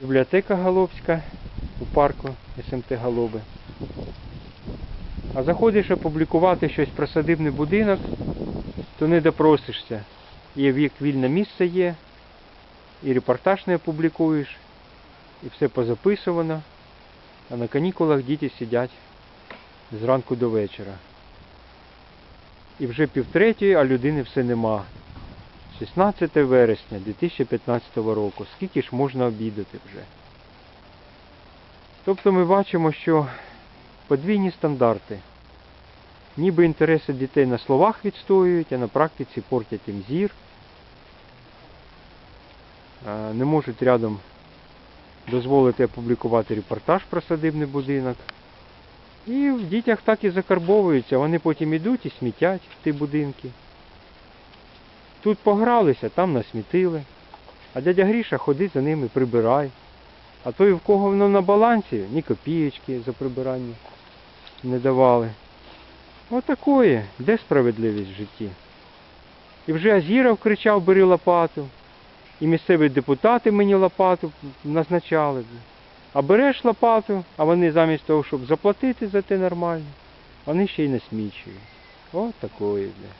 Бібліотека Галопська у парку СМТ Галоби. А заходиш опублікувати щось про садибний будинок, то не допросишся. Є вік вільне місце є, і репортаж не опублікуєш, і все позаписувано. А на канікулах діти сидять зранку до вечора. І вже півтретьої, а людини все нема. 16 вересня 2015 року. Скільки ж можна обідати вже? Тобто ми бачимо, що подвійні стандарти. Ніби інтереси дітей на словах відстоюють, а на практиці портять їм зір. Не можуть рядом дозволити опублікувати репортаж про садибний будинок. І в дітях так і закарбовуються. Вони потім ідуть і смітять в ті будинки. Тут погралися, там насмітили. А дядя Гріша ходить за ними, прибирай. А той, в кого воно на балансі, ні копієчки за прибирання не давали. Отакої, де справедливість в житті? І вже Азіров кричав, бери лопату. І місцеві депутати мені лопату назначали. А береш лопату, а вони замість того, щоб заплатити за те нормально, вони ще й насмічують. От такої. бля.